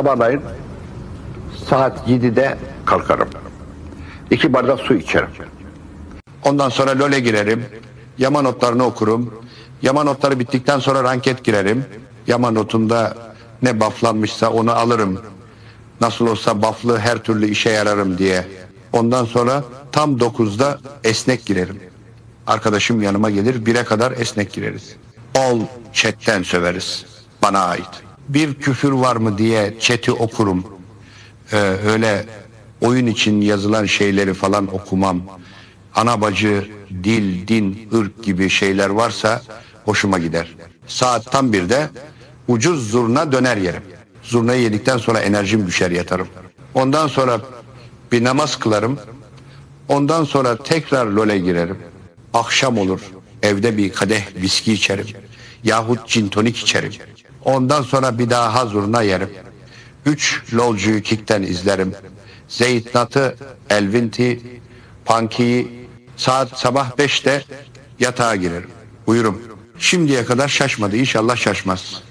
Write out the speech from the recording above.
Sabahleyin saat 7'de kalkarım. İki bardak su içerim. Ondan sonra LoL'e girerim. Yama notlarını okurum. Yama notları bittikten sonra ranket girerim. Yama notunda ne baflanmışsa onu alırım. Nasıl olsa baflı her türlü işe yararım diye. Ondan sonra tam 9'da esnek girerim. Arkadaşım yanıma gelir 1'e kadar esnek gireriz. Ol chatten söveriz. Bana ait. Bir küfür var mı diye chat'i okurum. Ee, öyle oyun için yazılan şeyleri falan okumam. Ana bacı, dil, din, ırk gibi şeyler varsa hoşuma gider. Saat tam birde ucuz zurna döner yerim. Zurnayı yedikten sonra enerjim düşer yatarım. Ondan sonra bir namaz kılarım. Ondan sonra tekrar LoL'e girerim. Akşam olur. Evde bir kadeh viski içerim. Yahut cin tonik içerim. Ondan sonra bir daha hazuruna yerim. Üç lolcuyu kickten izlerim. Zeytnat'ı, Elvinti, Punky'yi saat sabah beşte yatağa girerim. Uyurum. Şimdiye kadar şaşmadı. İnşallah şaşmaz.